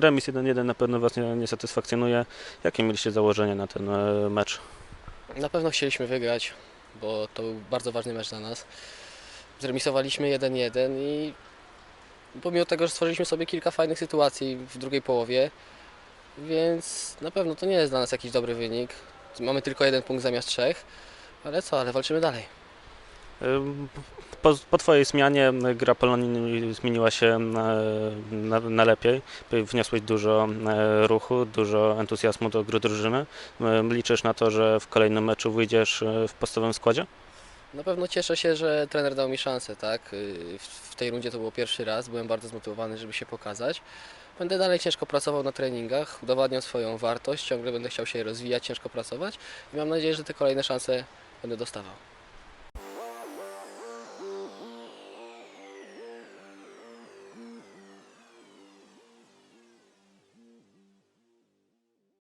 remis 1-1 na pewno Was nie, nie satysfakcjonuje. Jakie mieliście założenie na ten e, mecz? Na pewno chcieliśmy wygrać, bo to był bardzo ważny mecz dla nas. Zremisowaliśmy 1-1 i pomimo tego, że stworzyliśmy sobie kilka fajnych sytuacji w drugiej połowie, więc na pewno to nie jest dla nas jakiś dobry wynik. Mamy tylko jeden punkt zamiast trzech, ale co, ale walczymy dalej. Po, po Twojej zmianie gra Polonii zmieniła się na, na, na lepiej. Wniosłeś dużo e, ruchu, dużo entuzjazmu do gry drużyny. Ym, Liczysz na to, że w kolejnym meczu wyjdziesz e, w podstawowym składzie? Na pewno cieszę się, że trener dał mi szansę, tak? Y, W w tej rundzie to było pierwszy raz, byłem bardzo zmotywowany, żeby się pokazać. Będę dalej ciężko pracował na treningach, udowadniał swoją wartość, ciągle będę chciał się rozwijać, ciężko pracować i mam nadzieję, że te kolejne szanse będę dostawał.